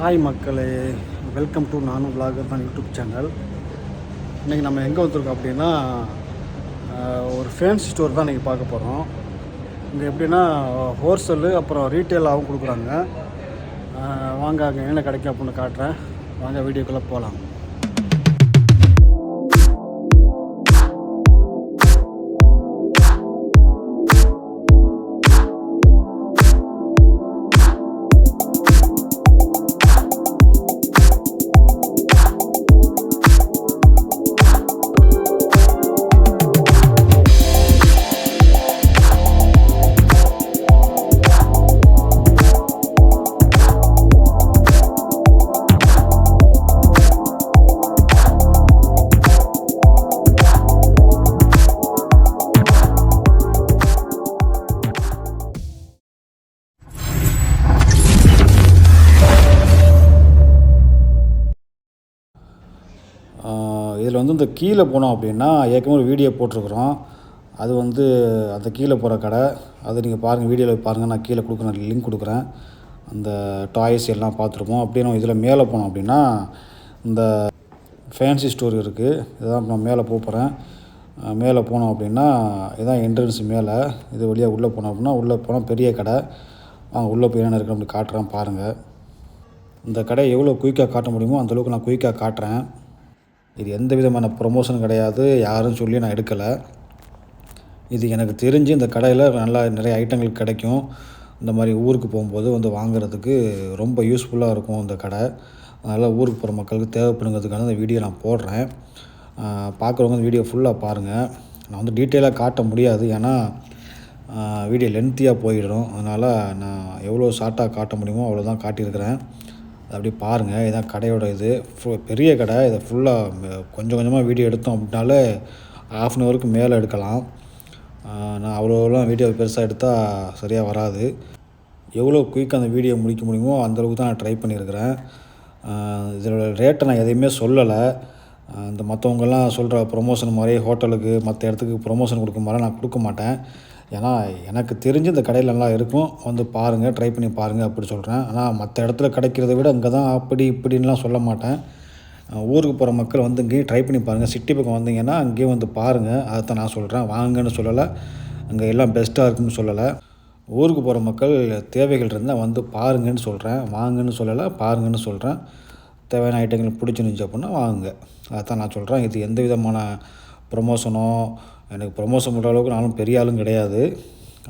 Hi மக்களே welcome to நானும் vlogger தான் யூடியூப் சேனல் இன்றைக்கி நம்ம எங்கே வந்திருக்கோம் அப்படின்னா ஒரு ஃபேன்சி ஸ்டோர் தான் இன்றைக்கி பார்க்க போகிறோம் இங்கே எப்படின்னா ஹோல்சேலு அப்புறம் ரீட்டெயிலாகவும் கொடுக்குறாங்க. வாங்க அங்கே என்ன கிடைக்கும் அப்படின்னு காட்டுறேன். வாங்க வீடியோக்குள்ளே போகலாம் கீழே போனோம் அப்படின்னா ஏற்கனவே ஒரு வீடியோ போட்டிருக்குறோம். அது வந்து அந்த கீழே போகிற கடை. அது நீங்கள் பாருங்கள் வீடியோவில் பாருங்கள் நான் கீழே கொடுக்குறேன் லிங்க் கொடுக்குறேன். அந்த டாய்ஸ் எல்லாம் பார்த்துருப்போம். அப்படியே நம்ம இதில் மேலே போனோம் அப்படின்னா இந்த ஃபேன்சி ஸ்டோர் இருக்குது இதுதான் நான் மேலே போகிறேன் மேலே போனோம் அப்படின்னா இதுதான் என்ட்ரன்ஸ் மேலே. இது வழியாக உள்ளே போனோம் அப்படின்னா உள்ளே போனால் பெரிய கடை. வாங்க உள்ளே போய் என்ன இருக்குது அப்படி காட்டுறேன் பாருங்கள் இந்த கடை எவ்வளோ குயிக்காக காட்ட முடியுமோ அந்தளவுக்கு நான் குயிக்காக காட்டுறேன். இது எந்த விதமான ப்ரொமோஷன் கிடையாது. யாரும் சொல்லி நான் எடுக்கலை. இது எனக்கு தெரிஞ்சு இந்த கடையில் நல்லா நிறைய ஐட்டங்கள் கிடைக்கும். இந்த மாதிரி ஊருக்கு போகும்போது வந்து வாங்குறதுக்கு ரொம்ப யூஸ்ஃபுல்லாக இருக்கும் இந்த கடை. அதனால் ஊருக்கு போகிற மக்களுக்கு தேவைப்படுங்கிறதுக்கான இந்த வீடியோ நான் போடுறேன். பார்க்குறவங்க இந்த வீடியோ ஃபுல்லாக பாருங்கள் நான் வந்து டீட்டெயிலாக காட்ட முடியாது. ஏன்னா வீடியோ லென்த்தியாக போயிடும். அதனால் நான் எவ்வளோ ஷார்ட்டாக காட்ட முடியுமோ அவ்வளோ தான் காட்டியிருக்கிறேன். அது அப்படியே பாருங்கள் இதான் கடையோட இது. ஃபு- பெரிய கடை. இதை ஃபுல்லாக கொஞ்சம் கொஞ்சமாக வீடியோ எடுத்தோம் அப்படின்னாலே ஆஃப் அன் ஹவருக்கு மேலே எடுக்கலாம். நான் அவ்வளோலாம் வீடியோ பெருசாக எடுத்தால் சரியாக வராது. எவ்வளோ குயிக்காக அந்த வீடியோ முடிக்க முடியுமோ அந்தளவுக்கு தான் நான் ட்ரை பண்ணியிருக்கிறேன். இதோட ரேட்டை நான் எதையுமே சொல்லலை. இந்த மற்றவங்கெல்லாம் சொல்கிற ப்ரொமோஷன் மாதிரி ஹோட்டலுக்கு மற்ற இடத்துக்கு ப்ரொமோஷன் கொடுக்க மாதிரி நான் கொடுக்க மாட்டேன். ஏன்னா எனக்கு தெரிஞ்சு இந்த கடையில் நல்லா இருக்கும். வந்து பாருங்கள் ட்ரை பண்ணி பாருங்கள் அப்படி சொல்கிறேன் ஆனால் மற்ற இடத்துல கிடைக்கிறத விட அங்கே தான் அப்படி இப்படின்லாம் சொல்ல மாட்டேன். ஊருக்கு போகிற மக்கள் வந்து இங்கேயும் ட்ரை பண்ணி பாருங்கள் சிட்டி பக்கம் வந்தீங்கன்னா அங்கேயும் வந்து பாருங்கள் அதை தான் நான் சொல்கிறேன் வாங்கன்னு சொல்லலை. அங்கே எல்லாம் பெஸ்ட்டாக இருக்குன்னு சொல்லலை. ஊருக்கு போகிற மக்கள் தேவைகள் இருந்தால் வந்து பாருங்கன்னு சொல்கிறேன் வாங்கன்னு சொல்லலை பாருங்கன்னு சொல்கிறேன் தேவையான ஐட்டங்கள் பிடிச்சிருந்துச்சி அப்படின்னா வாங்குங்க. அதான் நான் சொல்கிறேன் இது எந்த விதமான ப்ரொமோஷனோ எனக்கு ப்ரொமோஷன் பண்ணுற அளவுக்கு நானும் பெரிய ஆளும் கிடையாது.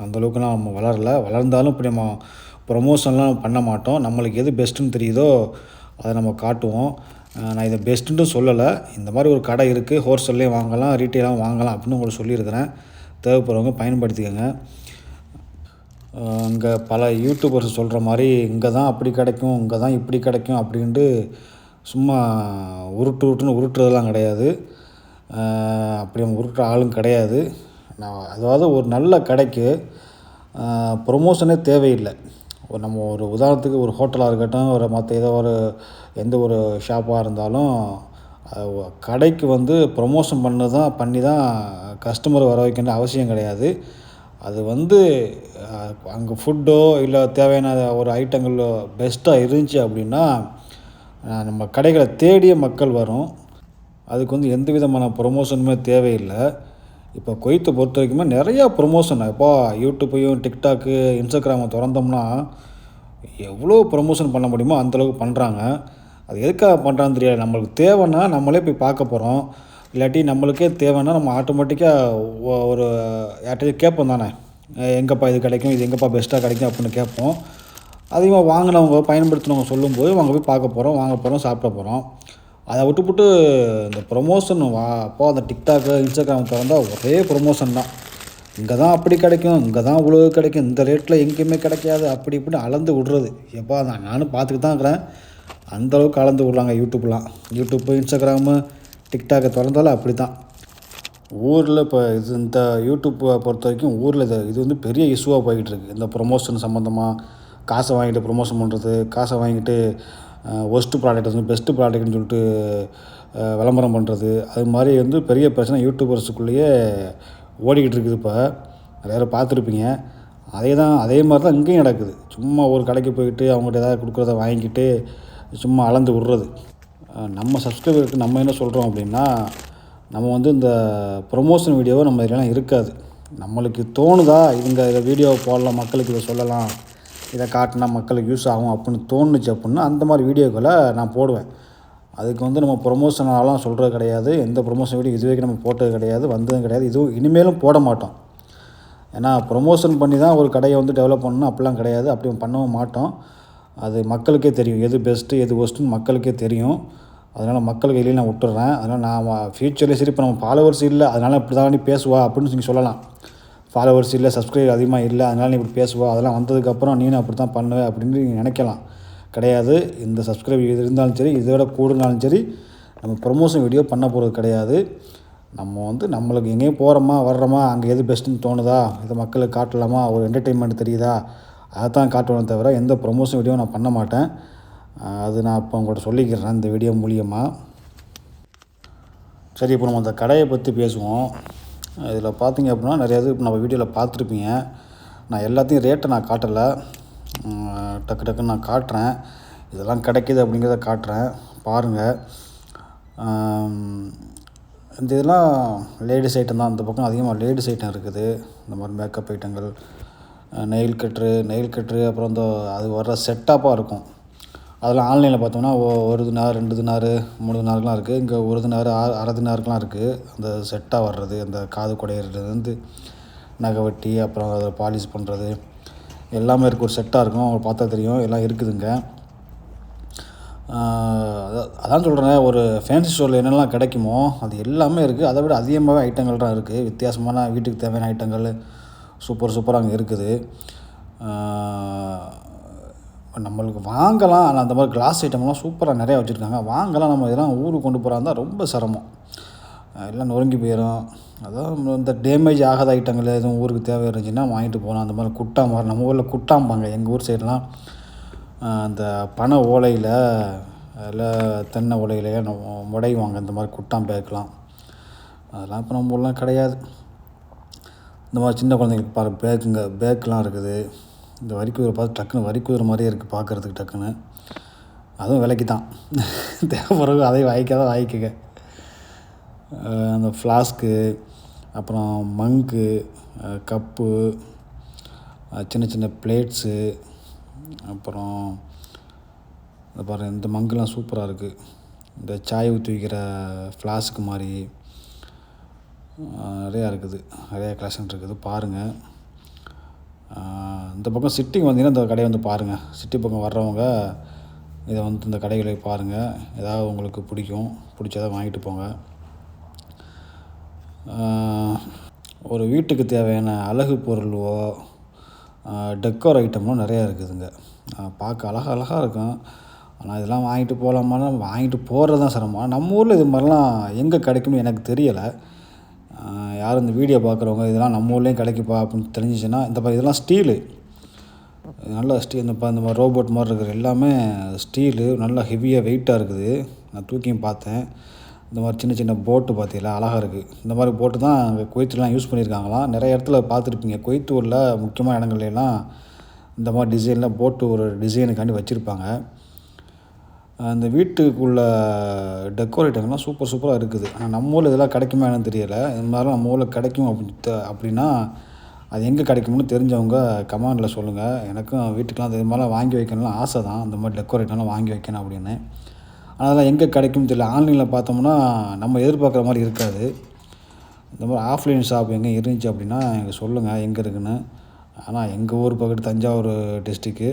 அந்தளவுக்கு நம்ம வளரல. வளர்ந்தாலும் இப்படி நம்ம ப்ரொமோஷன்லாம் பண்ண மாட்டோம். நம்மளுக்கு எது பெஸ்ட்டுன்னு தெரியுதோ அதை நம்ம காட்டுவோம். நான் இதை பெஸ்ட்டுன்ட்டு சொல்லலை. இந்த மாதிரி ஒரு கடை இருக்குது ஹோல்சேல்லையும் வாங்கலாம் ரீட்டெயிலாகவும் வாங்கலாம் அப்படின்னு உங்களுக்கு சொல்லியிருக்கிறேன். தேவைப்படுறவங்க பயன்படுத்திக்கோங்க. இங்கே பல யூடியூபர்ஸ் சொல்கிற மாதிரி இங்கே தான் அப்படி கிடைக்கும் இங்கே தான் இப்படி கிடைக்கும் அப்படின்ட்டு சும்மா உருட்டு உருட்டுன்னு உருட்டுறதெல்லாம் கிடையாது. அப்படி நம்ம உருட்டுற ஆளும் கிடையாது. நான் அதாவது ஒரு நல்ல கடைக்கு ப்ரொமோஷனே தேவையில்லை. ஒரு நம்ம ஒரு உதாரணத்துக்கு ஒரு ஹோட்டலாக இருக்கட்டும் ஒரு மற்ற ஏதோ ஒரு எந்த ஒரு ஷாப்பாக இருந்தாலும் அது கடைக்கு வந்து ப்ரொமோஷன் பண்ண தான் பண்ணி தான் கஸ்டமர் வர வைக்கணும்னு அவசியம் கிடையாது. அது வந்து அங்கே ஃபுட்டோ இல்லை தேவையான ஒரு ஐட்டங்கள் பெஸ்ட்டாக இருந்துச்சு அப்படின்னா நம்ம கடைகளை தேடிய மக்கள் வரும். அதுக்கு வந்து எந்த விதமான ப்ரொமோஷனுமே தேவையில்லை. இப்போ கொய்த்தை பொறுத்த வரைக்குமே நிறையா ப்ரொமோஷன் இப்போ யூடியூப்பையும் டிக்டாக்கு இன்ஸ்டாகிராமை திறந்தோம்னா எவ்வளோ ப்ரொமோஷன் பண்ண முடியுமோ அந்தளவுக்கு பண்ணுறாங்க அது எதுக்காக பண்ணுறான்னு தெரியாது. நம்மளுக்கு தேவைன்னா நம்மளே போய் பார்க்க போகிறோம் இல்லாட்டி நம்மளுக்கே தேவைன்னா நம்ம ஆட்டோமேட்டிக்காக ஒரு யார்ட்டையும் கேட்போம் தானே. எங்கேப்பா இது கிடைக்கும்? இது எங்கேப்பா பெஸ்ட்டாக கிடைக்கும்? அப்படின்னு கேட்போம். அதிகமாக வாங்கினவங்க பயன்படுத்தினவங்க சொல்லும்போது வாங்க போய் பார்க்க போகிறோம் வாங்க போகிறோம் சாப்பிட போகிறோம் அதை விட்டுப்புட்டு இந்த ப்ரொமோஷன் வா அப்போ அந்த டிக்டாக்கு இன்ஸ்டாகிராம் திறந்தால் ஒரே ப்ரொமோஷன் தான். இங்கே தான் அப்படி கிடைக்கும் இங்கே தான் உழவு கிடைக்கும் இந்த ரேட்டில் எங்கேயுமே கிடைக்காது அப்படி இப்படின்னு அளந்து விட்றது. எப்போ நான் நானும் பார்த்துக்கிட்டு தான் இருக்கிறேன். அந்தளவுக்கு அளந்து விடுறாங்க யூடியூப்லாம். யூடியூப்பு இன்ஸ்டாகிராமு டிக்டாக்கை திறந்தாலும் அப்படி தான் ஊரில் இப்போ இது இந்த யூடியூப்பை பொறுத்த வரைக்கும் ஊரில் இது இது வந்து பெரிய இஷ்யூவாக போய்கிட்டு இருக்குது இந்த ப்ரொமோஷன் சம்மந்தமாக காசை வாங்கிட்டு ப்ரொமோஷன் பண்ணுறது காசை வாங்கிட்டு ஒஸ்ட்டு ப்ராடக்ட் வந்து பெஸ்ட்டு ப்ராடக்ட்னு சொல்லிட்டு விளம்பரம் பண்ணுறது அது மாதிரி வந்து பெரிய பிரச்சனை யூடியூபர்ஸுக்குள்ளேயே ஓடிக்கிட்டு இருக்குது இப்போ. நிறைய பார்த்துருப்பீங்க. அதே தான் அதே மாதிரி தான் இங்கேயும் நடக்குது. சும்மா ஒரு கடைக்கு போயிட்டு அவங்கள்ட்ட ஏதாவது கொடுக்குறத வாங்கிக்கிட்டு சும்மா அளந்து விட்றது. நம்ம சப்ஸ்கிரைபருக்கு நம்ம என்ன சொல்கிறோம் அப்படின்னா நம்ம வந்து இந்த ப்ரொமோஷன் வீடியோவை நம்ம இதெல்லாம் இருக்காது. நம்மளுக்கு தோணுதா இவங்க இதை வீடியோ போடலாம் மக்களுக்கு இதை சொல்லலாம் இதை காட்டினா மக்களுக்கு யூஸ் ஆகும் அப்படின்னு தோணுச்சு அப்படின்னா அந்த மாதிரி வீடியோக்களை நான் போடுவேன். அதுக்கு வந்து நம்ம ப்ரொமோஷனாலாம் சொல்கிறது கிடையாது. எந்த ப்ரொமோஷன் வீடியோ இது வரைக்கும் நம்ம போட்டது கிடையாது வந்ததும் கிடையாது. இதுவும் இனிமேலும் போட மாட்டோம். ஏன்னா ப்ரொமோஷன் பண்ணி தான் ஒரு கடையை வந்து டெவலப் பண்ணணும். அப்படிலாம் கிடையாது. அப்படி பண்ணவும் மாட்டோம். அது மக்களுக்கே தெரியும். எது பெஸ்ட்டு எது ஒஸ்ட்டுன்னு மக்களுக்கே தெரியும். அதனால் மக்கள் கையிலேயே நான் விட்டுறேன். அதனால் நான் ஃப்யூச்சர்லேயே சரி இப்போ நம்ம ஃபாலோவர்ஸ் இல்லை. அதனால் இப்படி தான் பேசுவா அப்படின்னு நீங்கள் சொல்லலாம். ஃபாலோவர்ஸ் இல்லை சப்ஸ்கிரைபர் அதிகமாக இல்லை அதனால் நீ இப்படி பேசுவோம் அதெல்லாம் வந்ததுக்கப்புறம் நீனும் அப்படி தான் பண்ணுவ அப்படின்னு நீங்கள் நினைக்கலாம். கிடையாது. இந்த சப்ஸ்கிரைப் இது இருந்தாலும் சரி இதை விட கூடுனாலும் சரி நம்ம ப்ரொமோஷன் வீடியோ பண்ண போகிறது கிடையாது. நம்ம வந்து நம்மளுக்கு எங்கேயும் போகிறோமா வர்றோமா அங்கே எது பெஸ்ட்டுன்னு தோணுதா? இதை மக்களுக்கு காட்டலாமா? ஒரு என்டர்டெயின்மெண்ட் தெரியுதா? அதை தான் காட்டுவேன் தவிர எந்த ப்ரொமோஷன் வீடியோ நான் பண்ண மாட்டேன். அது நான் இப்போ உங்கள்கிட்ட சொல்லிக்கிறேன் இந்த வீடியோ மூலியமாக சரி இப்போ நம்ம அந்த கடையை பற்றி பேசுவோம். இதில் பார்த்தீங்க அப்படின்னா நிறைய இது நம்ம வீடியோவில் பார்த்துருப்பீங்க. நான் எல்லாத்தையும் ரேட்டை நான் காட்டலை. டக்கு டக்குன்னு நான் காட்டுறேன். இதெல்லாம் கிடைக்கிது அப்படிங்கிறத காட்டுறேன். பாருங்கள் இந்த இதெல்லாம் லேடிஸ் ஐட்டம் தான். அந்த பக்கம் அதிகமாக லேடிஸ் ஐட்டம் இருக்குது. இந்த மாதிரி மேக்கப் ஐட்டங்கள் நெயில் கட்ரு நெயில் கட்ரு அப்புறம் இந்த அது வர்ற செட்டப்பாக இருக்கும். அதெல்லாம் ஆன்லைனில் பார்த்தோம்னா ஒ- ஒரு தினார் ரெண்டு தினார் மூணு தினாருக்குலாம் இருக்குது. இங்கே ஒரு தினார் ஆறு அரை தினாருக்குலாம் இருக்குது. அந்த செட்டாக வர்றது அந்த காது குடையிறதுலேருந்து நகை வெட்டி அப்புறம் அதை பாலிஷ் பண்ணுறது எல்லாமே இருக்குது. ஒரு செட்டாக இருக்கும். உங்களுக்கு பார்த்தா தெரியும். எல்லாம் இருக்குதுங்க அதான் அதான் சொல்கிறேன் ஒரு ஃபேன்சி ஸ்டோரில் என்னெல்லாம் கிடைக்குமோ அது எல்லாமே இருக்குது. அதை விட அதிகமாகவே ஐட்டங்கள் தான் இருக்குது. வித்தியாசமான வீட்டுக்கு தேவையான ஐட்டங்கள் சூப்பர் சூப்பராக அங்கே இருக்குது. நம்மளுக்கு வாங்கலாம். ஆனால் அந்த மாதிரி கிளாஸ் ஐட்டம்லாம் சூப்பராக நிறையா வச்சுருக்காங்க. வாங்கலாம். நம்ம இதெல்லாம் ஊருக்கு கொண்டு போகிறா இருந்தால் ரொம்ப சிரமம். எல்லாம் நொறுங்கி போயிடும் அதான் இந்த டேமேஜ் ஆகாத ஐட்டங்கள் எதுவும் ஊருக்கு தேவை இருந்துச்சுன்னா வாங்கிட்டு போகலாம். அந்த மாதிரி குட்டா மாதிரி நம்ம ஊரில் குட்டாம்பாங்க. எங்கள் ஊர் சைட்லாம் அந்த பனை ஓலையில் இல்லை தென்னை ஓலையிலேயே முடைவாங்க. இந்த மாதிரி குட்டாம் பேக்கெலாம் அதெல்லாம் இப்போ நம்ம ஊர்லாம் கிடையாது. இந்த மாதிரி சின்ன குழந்தைங்களுக்கு பாரு பேக்குங்க பேக்கெலாம் இருக்குது. இந்த வரி குதிரை பார்த்து டக்குன்னு வரி குதிரை மாதிரியே இருக்குது பார்க்குறதுக்கு டக்குன்னு. அதுவும் விலைக்கு தான் தேவைப்படுறது அதை வாய்க்காத வாய்க்குங்க அந்த ஃப்ளாஸ்க்கு அப்புறம் மங்கு கப்பு சின்ன சின்ன பிளேட்ஸு அப்புறம் இந்த பாரு இந்த மங்குலாம் சூப்பராக இருக்குது இந்த சாய் ஊற்றி வைக்கிற ஃப்ளாஸ்க்கு மாதிரி நிறையா இருக்குது. நிறையா கலெக்ஷன் இருக்குது. பாருங்கள் இந்த பக்கம் சிட்டிங் வந்தீங்கன்னா இந்த கடையை வந்து பாருங்கள் சிட்டி பக்கம் வர்றவங்க இதை வந்து இந்த கடைகளை பாருங்கள் ஏதாவது உங்களுக்கு பிடிக்கும் பிடிச்சதை வாங்கிட்டு போங்க. ஒரு வீட்டுக்கு தேவையான அழகு பொருளோ டெக்கோர் ஐட்டமோ நிறையா இருக்குதுங்க. பார்க்க அழகாக அழகாக இருக்கும். ஆனால் இதெல்லாம் வாங்கிட்டு போகலாமான்னா வாங்கிட்டு போகிறது தான் சிரமம் நம்ம ஊரில் இது மாதிரிலாம் எங்கே கிடைக்கும்னு எனக்கு தெரியலை. யாரும் இந்த வீடியோ பார்க்குறவங்க இதெல்லாம் நம்ம ஊர்லேயும் கிடைக்குப்பா அப்படின்னு தெரிஞ்சிச்சுன்னா இந்த மாதிரி இதெல்லாம் ஸ்டீலு. நல்ல ஸ்டீல் இந்த இந்த மாதிரி ரோபோட் மாதிரி இருக்கிற எல்லாமே ஸ்டீலு நல்லா ஹெவியாக வெயிட்டாக இருக்குது. நான் தூக்கியும் பார்த்தேன். இந்த மாதிரி சின்ன சின்ன போட்டு பார்த்தீங்களா? அழகாக இருக்குது இந்த மாதிரி போட்டு தான் அங்கே குவைத்துலாம் யூஸ் பண்ணியிருக்காங்களாம். நிறைய இடத்துல பார்த்துருப்பீங்க. கொய்த்தூரில் முக்கியமான இடங்கள்லாம் இந்த மாதிரி டிசைனில் போட்டு ஒரு டிசைனுக்காண்டி வச்சுருப்பாங்க. அந்த வீட்டுக்குள்ள டெக்கோரேட்டங்கள்லாம் சூப்பர் சூப்பராக இருக்குது. ஆனால் நம்ம ஊரில் இதெல்லாம் கிடைக்குமா என்னன்னு தெரியலை. இது மாதிரிலாம் நம்ம ஊரில் கிடைக்கும் அப்படி அப்படின்னா அது எங்கே கிடைக்கும்னு தெரிஞ்சவங்க கமாண்டில் சொல்லுங்கள் எனக்கும் வீட்டுக்கெலாம் இது மாதிரிலாம் வாங்கி வைக்கணும்னு ஆசை தான். அந்த மாதிரி டெக்கோரேட்டெல்லாம் வாங்கி வைக்கணும் அப்படின்னு. ஆனால் அதெல்லாம் எங்கே கிடைக்கும்னு தெரியல. ஆன்லைனில் பார்த்தோம்னா நம்ம எதிர்பார்க்குற மாதிரி இருக்காது. இந்த மாதிரி ஆஃப்லைன் ஷாப் எங்கே இருந்துச்சு அப்படின்னா எனக்கு சொல்லுங்கள் எங்கே இருக்குன்னு. ஆனால் எங்கள் ஊர் பக்கத்து தஞ்சாவூர் டிஸ்ட்ரிக்கு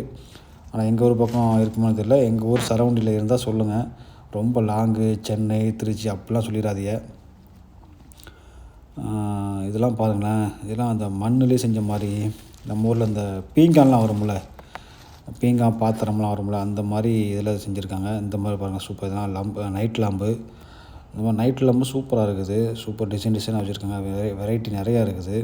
ஆனால் எங்கள் ஊர் பக்கம் இருக்குமான்னு தெரியல. எங்கள் ஊர் சரௌண்டிங்கில் இருந்தால் சொல்லுங்கள் ரொம்ப லாங்கு சென்னை திருச்சி அப்படிலாம் சொல்லிடாதீங்க இதெல்லாம் பாருங்களேன். இதெல்லாம் அந்த மண்ணுலேயே செஞ்ச மாதிரி. நம்ம ஊரில் இந்த பீங்கான்லாம் வரும்ல. பீங்கான் பாத்திரம்லாம் வரும்ல. அந்த மாதிரி இதில் செஞ்சுருக்காங்க. இந்த மாதிரி பாருங்கள் சூப்பர் இதெல்லாம் லம்பு நைட் லாம்பு இந்த மாதிரி நைட் லாம்பு சூப்பராக இருக்குது. சூப்பர் டிசைன் டிசைனாக வச்சுருக்காங்க. வெரை வெரைட்டி நிறையா இருக்குது.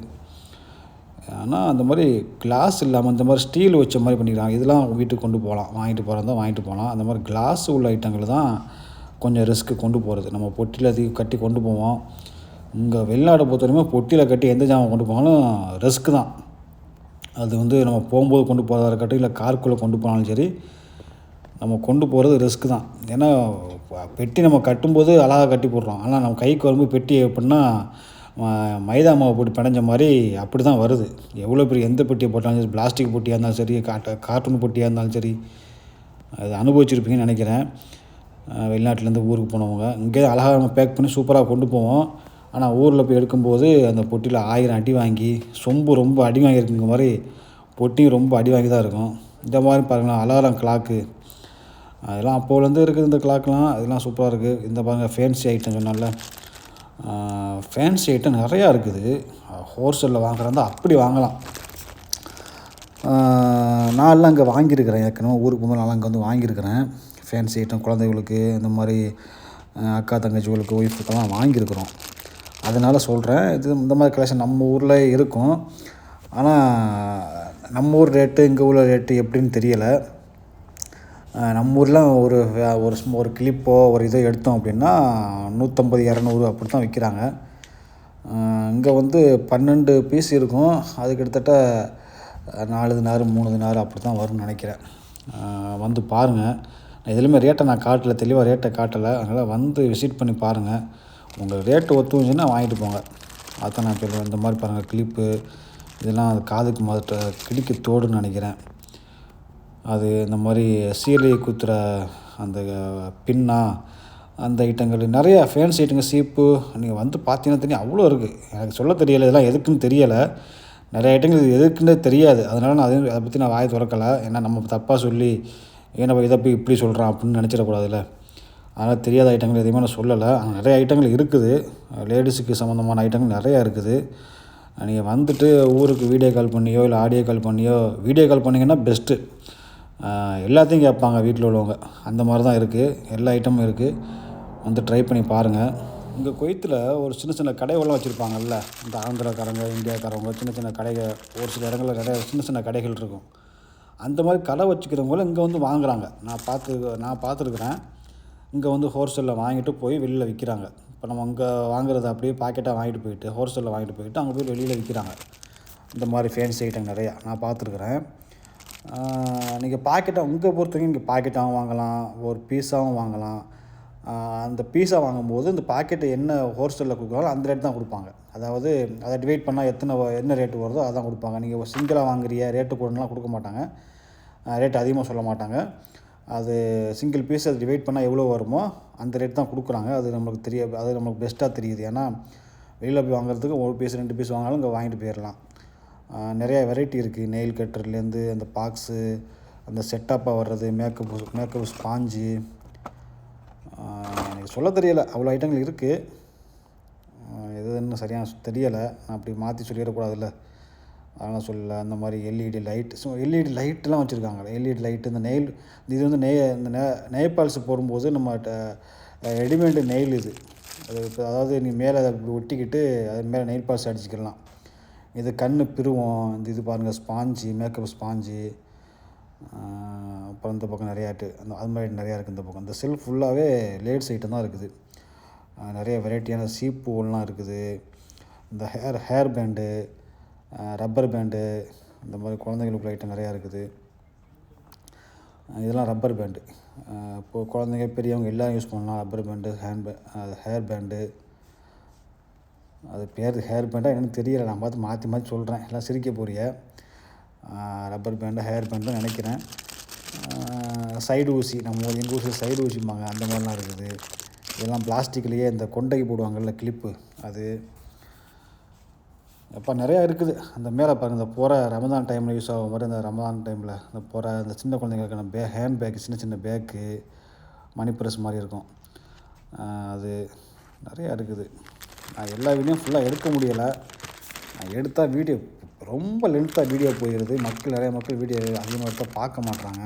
ஆனால் அந்த மாதிரி கிளாஸ் இல்லாமல் இந்த மாதிரி ஸ்டீல் வச்ச மாதிரி பண்ணிக்கிறாங்க. இதெல்லாம் வீட்டுக்கு கொண்டு போகலாம். வாங்கிட்டு போகிறதா வாங்கிட்டு போகலாம். அந்த மாதிரி கிளாஸ் உள்ள ஐட்டங்கள் தான் கொஞ்சம் ரிஸ்க்கு கொண்டு போகிறது நம்ம பொட்டியில் அதிக கட்டி கொண்டு போவோம். இங்கே வெளிநாடு பொறுத்தவரைக்கும் பொட்டியில் கட்டி எந்த ஜாமான் கொண்டு போனாலும் ரிஸ்க் தான். அது வந்து நம்ம போகும்போது கொண்டு போகிறதா இருக்கட்டும் இல்லை காருக்குள்ளே கொண்டு போனாலும் சரி நம்ம கொண்டு போகிறது ரிஸ்க் தான். ஏன்னா பெட்டி நம்ம கட்டும்போது அழகாக கட்டி போடுறோம். ஆனால் நம்ம கைக்கு வரும்போது பெட்டி எப்படின்னா மைதா மாவு போட்டு பிணைஞ்ச மாதிரி அப்படி தான் வருது. எவ்வளோ பெரிய எந்த பெட்டியை போட்டாலும் சரி பிளாஸ்டிக் பொட்டியாக இருந்தாலும் சரி காட்ட கார்ட்டூன் பொட்டியாக இருந்தாலும் சரி அது அனுபவிச்சிருப்பீங்கன்னு நினைக்கிறேன். வெளிநாட்டிலேருந்து ஊருக்கு போனவங்க. இங்கே அழகாக நம்ம பேக் பண்ணி சூப்பராக கொண்டு போவோம். ஆனால் ஊரில் போய் எடுக்கும்போது அந்த பொட்டியில் ஆயிரம் அடி வாங்கி சொம்பு ரொம்ப அடி வாங்கியிருக்குங்க மாதிரி பொட்டியும் ரொம்ப அடி வாங்கி தான் இருக்கும். இந்த மாதிரி பாருங்களேன் அலாரம் கிளாக்கு அதெல்லாம் அப்போலேருந்து இருக்குது இந்த கிளாக்லாம் அதெல்லாம் சூப்பராக இருக்குது இந்த பாருங்கள் ஃபேன்சி ஐட்டம் சொன்னால ஃபேன்சி ஐட்டம் நிறையா இருக்குது. ஹோல்சேலில் வாங்குறதா அப்படி வாங்கலாம். நான்லாம் அங்கே வாங்கியிருக்கிறேன் ஏற்கனவே. ஊருக்கு போகும்போது நான்லாம் அங்கே வந்து வாங்கியிருக்கிறேன். ஃபேன்சி ஐட்டம் குழந்தைகளுக்கு இந்த மாதிரி அக்கா தங்கச்சிகளுக்கு ஒய்ஃபுக்கெல்லாம் வாங்கியிருக்கிறோம். அதனால் சொல்கிறேன் இது இந்த மாதிரி கலெக்ஷன் நம்ம ஊரில் இருக்கும். ஆனால் நம்ம ஊர் ரேட்டு இங்கே உள்ள ரேட்டு எப்படின்னு தெரியலை. நம்ம ஊரில் ஒரு ஒரு ஒரு கிளிப்போ ஒரு இதோ எடுத்தோம் அப்படின்னா நூற்றம்பது இரநூறு அப்படி தான் விற்கிறாங்க இங்கே வந்து பன்னெண்டு பீஸ் இருக்கும். அது கிட்டத்தட்ட நாலு தினாறு மூணு தினாறு அப்படி தான் வரும்னு நினைக்கிறேன். வந்து பாருங்கள் எதுலேயுமே ரேட்டை நான் காட்டலை தெளிவாக ரேட்டை காட்டலை. அதனால் வந்து விசிட் பண்ணி பாருங்கள் உங்கள் ரேட்டு ஒத்து வாங்கிட்டு போங்க. அதான் நான் சொல்லுவேன் இந்த மாதிரி பாருங்கள் கிளிப்பு இதெல்லாம் காதுக்கு மத கிளிக்கு தோடுன்னு நினைக்கிறேன். அது இந்த மாதிரி சீலையை குத்துற அந்த பின்னா அந்த ஐட்டங்கள் நிறைய ஃபேன்சி ஐட்டங்கள் சீப்பு நீங்கள் வந்து பார்த்தீங்கன்னா தெரியும் அவ்வளோ இருக்குது எனக்கு சொல்ல தெரியலை இதெல்லாம் எதுக்குன்னு தெரியலை. நிறைய ஐட்டங்கள் இது எதுக்குன்னே தெரியாது. அதனால் நான் அதையும் அதை பற்றி நான் வாய் திறக்கலை. ஏன்னா நம்ம தப்பாக சொல்லி ஏன்னா இதை போய் இப்படி சொல்கிறான் அப்படின்னு நினச்சிடக்கூடாதுல்ல. அதனால் தெரியாத ஐட்டங்கள் எதுவுமே நான் சொல்லலை. ஆனால் நிறைய ஐட்டங்கள் இருக்குது. லேடிஸுக்கு சம்மந்தமான ஐட்டங்கள் நிறையா இருக்குது. நீங்கள் வந்துட்டு ஊருக்கு வீடியோ கால் பண்ணியோ இல்லை ஆடியோ கால் பண்ணியோ வீடியோ கால் பண்ணிங்கன்னா பெஸ்ட்டு எல்லாத்தையும் கேட்பாங்க வீட்டில் உள்ளவங்க. அந்த மாதிரி தான் இருக்குது எல்லா ஐட்டமும் இருக்குது வந்து ட்ரை பண்ணி பாருங்கள் இங்கே குவைத்தில் ஒரு சின்ன சின்ன கடைகள்லாம் வச்சுருப்பாங்கல்ல. இந்த ஆந்திராக்காரங்க இந்தியாக்காரவங்க சின்ன சின்ன கடைகள் ஒரு சில இடங்களில் நிறைய சின்ன சின்ன கடைகள் இருக்கும். அந்த மாதிரி கடை வச்சுக்கிறவங்களும் இங்கே வந்து வாங்குறாங்க. நான் பார்த்து நான் பார்த்துருக்குறேன். இங்கே வந்து ஹோல்சேலில் வாங்கிட்டு போய் வெளியில் விற்கிறாங்க இப்போ நம்ம அங்கே வாங்குறது அப்படியே பாக்கெட்டாக வாங்கிட்டு போயிட்டு ஹோல்சேலில் வாங்கிட்டு போயிட்டு அங்கே போய் வெளியில் விற்கிறாங்க இந்த மாதிரி ஃபேன்சி ஐட்டம் நிறையா. நான் பார்த்துருக்குறேன். நீங்கள் பாக்கெட்டாக உங்கள் பொறுத்தவரைக்கும் இங்கே பாக்கெட்டாகவும் வாங்கலாம் ஒரு பீஸாகவும் வாங்கலாம். அந்த பீஸா வாங்கும்போது இந்த பாக்கெட்டு என்ன ஹோல்சேலில் கொடுக்குறாங்களோ அந்த ரேட் தான் கொடுப்பாங்க. அதாவது அதை டிவைட் பண்ணால் எத்தனை என்ன ரேட்டு வருதோ அதான் கொடுப்பாங்க. நீங்கள் சிங்கிளாக வாங்குறிய ரேட்டு கூடலாம் கொடுக்க மாட்டாங்க. ரேட் அதிகமாக சொல்ல மாட்டாங்க. அது சிங்கிள் பீஸ் அது டிவைட் பண்ணால் எவ்வளோ வருமோ அந்த ரேட் தான் கொடுக்குறாங்க. அது நம்மளுக்கு தெரிய அது நம்மளுக்கு பெஸ்ட்டாக தெரியுது. ஏன்னா வெளியில் போய் வாங்குறதுக்கு ஒரு பீஸ் ரெண்டு பீஸ் வாங்கினாலும் இங்கே வாங்கிட்டு போயிடலாம் நிறைய வெரைட்டி இருக்குது நெயில் கட்டர்லேருந்து அந்த பாக்ஸு அந்த செட்டப்பாக வர்றது மேக்கப் மேக்கப் ஸ்பாஞ்சு எனக்கு சொல்ல தெரியலை. அவ்வளோ ஐட்டங்கள் இருக்குது எதுன்னு சரியாக தெரியலை. நான் அப்படி மாற்றி சொல்லிடக்கூடாதுல்ல. அதெல்லாம் சொல்லலை. அந்த மாதிரி எல்இடி லைட் ஸோ எல்இடி லைட்லாம் வச்சுருக்காங்க. எல்இடி லைட்டு இந்த நெயில் இது வந்து நெய் இந்த நெ நெய் பால்ஸ் போடும்போது நம்ம ரெடிமேடு நெயில் இது. அது இப்போ அதாவது நீ மேலே அதை இப்படி ஒட்டிக்கிட்டு அது மேலே நெயில் பால்ஸ் அடிச்சுக்கலாம். இது கண் பிருவும் இந்த இது பாருங்கள் ஸ்பாஞ்சு மேக்கப் ஸ்பாஞ்சு அப்புறம் இந்த பக்கம் நிறையா அந்த அது மாதிரி நிறையா இருக்குது இந்த பக்கம். இந்த செல்ஃப் ஃபுல்லாகவே லேட்ஸ் ஐட்டம் தான் இருக்குது. நிறைய வெரைட்டியான சீப்பூலாம் இருக்குது. இந்த hair hair band rubber band இந்த மாதிரி குழந்தைங்களுக்கு ஐட்டம் நிறையா இருக்குது. இதெல்லாம் ரப்பர் பேண்டு இப்போது குழந்தைங்க பெரியவங்க எல்லாம் யூஸ் பண்ணலாம். ரப்பர் பேண்டு ஹேண்ட் பே ஹேர் பேண்டு அது பேர் ஹேர் பேண்டாக என்னென்னு தெரியல. நான் பார்த்து மாற்றி மாற்றி சொல்கிறேன் எல்லாம் சிரிக்க போறிய. ரப்பர் பேண்டாக ஹேர் பேண்டாக நினைக்கிறேன். சைடு ஊசி. நம்ம எங்கள் ஊசி சைடு ஊசிம்பாங்க. அந்த மாதிரிலாம் இருக்குது. இதெல்லாம் பிளாஸ்டிக்லேயே இந்த கொண்டைக்கு போடுவாங்கல்ல கிளிப்பு அது அப்போ நிறையா இருக்குது. அந்த மேலே பாருங்கள் இந்த போகிற ரமதான் டைமில் யூஸ் ஆகும் மாதிரி இந்த ரமதான் டைமில் இந்த போகிற அந்த சின்ன குழந்தைங்களுக்கான பே ஹேண்ட் பேக் சின்ன சின்ன பேக்கு மணி ப்ரெஸ் மாதிரி இருக்கும். அது நிறையா இருக்குது. நான் எல்லா வீடியோவும் ஃபுல்லாக எடுக்க முடியலை. நான் எடுத்தால் வீடியோ ரொம்ப லென்த்தாக வீடியோ போயிடுது மக்கள் நிறைய மக்கள் வீடியோ அதிகமாக எடுத்தால் பார்க்க மாட்றாங்க.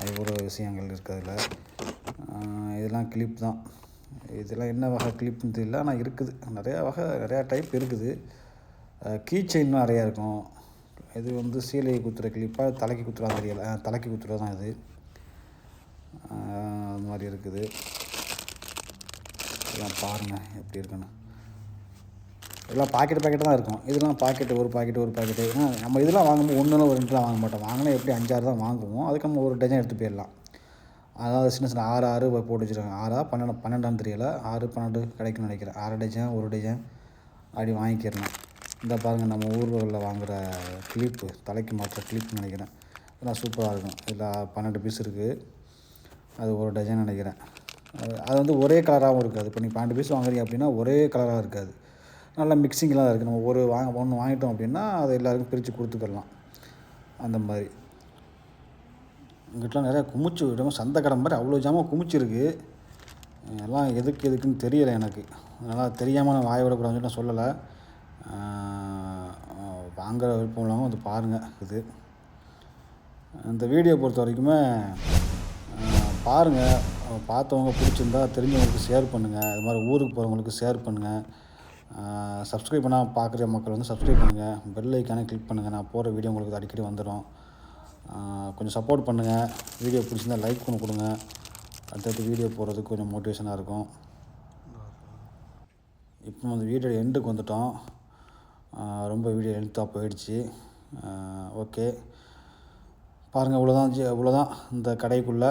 அது ஒரு விஷயங்கள் இருக்கிறதுல இதெல்லாம் கிளிப் தான். இதெல்லாம் என்ன வகை கிளிப்னு தெரியல. ஆனால் இருக்குது. நிறையா வகை நிறையா டைப் இருக்குது. கீ செயின் நிறையா இருக்கும். இது வந்து சீலையை குத்துற கிளிப்பாக தலைக்கு குத்துறா தெரியல. தலைக்கு குத்துற தான் இது அது மாதிரி இருக்குது. இதெல்லாம் பாருங்கள் எப்படி இருக்குன்னு. இதெல்லாம் பாக்கெட் பாக்கெட் தான் இருக்கும். இதெல்லாம் பாக்கெட்டு ஒரு பாக்கெட் ஒரு பாக்கெட்டு ஏன்னா நம்ம இதெல்லாம் வாங்கும்போது ஒன்றுலாம் ஒரு ரெண்டுலாம் வாங்க மாட்டோம். வாங்கினா எப்படி அஞ்சாறு தான் வாங்குவோம். அதுக்கு நம்ம ஒரு டஜன் எடுத்து போயிடலாம். அதாவது சின்ன சின்ன ஆறு ஆறு போட்டு வச்சுருக்காங்க. ஆறா? பன்னெண்டு பன்னெண்டான்னு தெரியல. ஆறு பன்னெண்டு கிடைக்கும்னு நினைக்கிறேன். ஆறு டஜன் ஒரு டஜன் அப்படி வாங்கிக்கிறேன் இந்த பாருங்கள் நம்ம ஊர்களில் வாங்குகிற கிளிப்பு தலைக்கு மாற்ற கிளிப்னு நினைக்கிறேன். இதெல்லாம் சூப்பராக இருக்கும். இதில் பன்னெண்டு பீஸ் இருக்குது அது ஒரு டஜன் நினைக்கிறேன். அது அது வந்து ஒரே கலராகவும் இருக்காது. இப்போ நீங்கள் பன்னெண்டு பீஸ் வாங்குறீங்க அப்படின்னா ஒரே கலராக இருக்காது. நல்லா மிக்சிங்கெலாம் இருக்குது நம்ம ஒரு வாங்க ஒன்று வாங்கிட்டோம் அப்படின்னா அதை எல்லாருக்கும் பிரித்து கொடுத்துக்கலாம். அந்த மாதிரி. இங்கிட்டலாம் நிறையா குமிச்சு விடாமல் சந்தை கடை மாதிரி அவ்வளோ ஜாமான் குமிச்சிருக்கு. எல்லாம் எதுக்கு எதுக்குன்னு தெரியலை எனக்கு. அதனால் தெரியாமல் நான் வாய விடக்கூடாதுன்னு நான் சொல்லலை. வாங்குகிற விருப்பம் இல்லாமல் வந்து பாருங்கள் இது. இந்த வீடியோ பொறுத்த வரைக்குமே பாருங்கள் பார்த்தவங்க பிடிச்சிருந்தா தெரிஞ்சவங்களுக்கு ஷேர் பண்ணுங்கள் அது மாதிரி ஊருக்கு போகிறவங்களுக்கு ஷேர் பண்ணுங்கள் சப்ஸ்கிரைப் பண்ணால் பார்க்குற மக்கள் வந்து சப்ஸ்கிரைப் பண்ணுங்கள் பெல் ஐக்கானே கிளிக் பண்ணுங்கள் நான் போகிற வீடியோ உங்களுக்கு அடிக்கடி வந்துடும் கொஞ்சம் சப்போர்ட் பண்ணுங்கள் வீடியோ பிடிச்சிருந்தா லைக் ஒன்று கொடுங்க. அடுத்தடுத்து வீடியோ போடுறதுக்கு கொஞ்சம் மோட்டிவேஷனாக இருக்கும். இப்போ அந்த வீடியோ எண்டுக்கு வந்துட்டோம். ரொம்ப வீடியோ எழுத்தாக போயிடுச்சு. ஓகே பாருங்கள் இவ்வளோதான் ஜி இவ்வளோதான் இந்த கடைக்குள்ளே.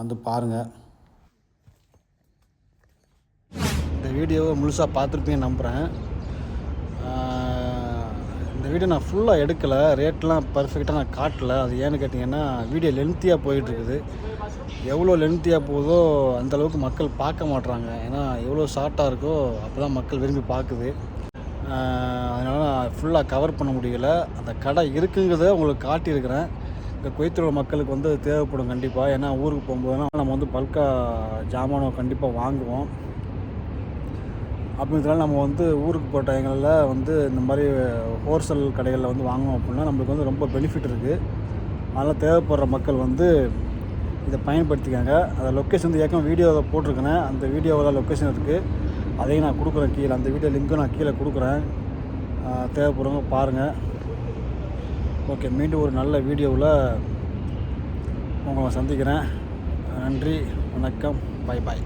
வந்து பாருங்கள் இந்த வீடியோவை முழுசாக பார்த்துருப்பீங்கன்னு நம்புகிறேன் இந்த வீடியோ நான் ஃபுல்லாக எடுக்கலை. ரேட்லாம் பர்ஃபெக்டாக நான் காட்டலை. அது ஏன்னு கேட்டிங்கன்னா வீடியோ லென்த்தியாக போயிட்டுருக்குது. எவ்வளோ லென்த்தியாக போகுதோ அந்தளவுக்கு மக்கள் பார்க்க மாட்றாங்க. ஏன்னா எவ்வளோ ஷார்ட்டாக இருக்கோ அப்போ தான் மக்கள் விரும்பி பார்க்குது. அதனால் நான் ஃபுல்லாக கவர் பண்ண முடியல. அந்த கடை இருக்குங்கிறத உங்களுக்கு காட்டியிருக்கிறேன். இந்த குவைத்தில் மக்களுக்கு வந்து தேவைப்படும் கண்டிப்பாக ஏன்னா ஊருக்கு போகும்போதுனா நம்ம வந்து பல்காக ஜாமானம் கண்டிப்பாக வாங்குவோம். அப்படின்றதுனால நம்ம வந்து ஊருக்கு போகிற டைங்களில் வந்து இந்த மாதிரி ஹோல்சேல் கடைகளில் வந்து வாங்கினோம் அப்படின்னா நம்மளுக்கு வந்து ரொம்ப பெனிஃபிட் இருக்குது அதனால் தேவைப்படுற மக்கள் வந்து இதை பயன்படுத்திக்காங்க. அந்த லொக்கேஷன் வந்து ஏற்கனவே வீடியோவில் போட்டிருக்கேன். அந்த வீடியோவில் லொக்கேஷன் இருக்குது அதையும் நான் கொடுக்குறேன் கீழே. அந்த வீடியோ லிங்க்கும் நான் கீழே கொடுக்குறேன். தேவைப்படுறவங்க பாருங்கள் ஓகே மீண்டும் ஒரு நல்ல வீடியோவில் உங்களை சந்திக்கிறேன். நன்றி வணக்கம். Bye bye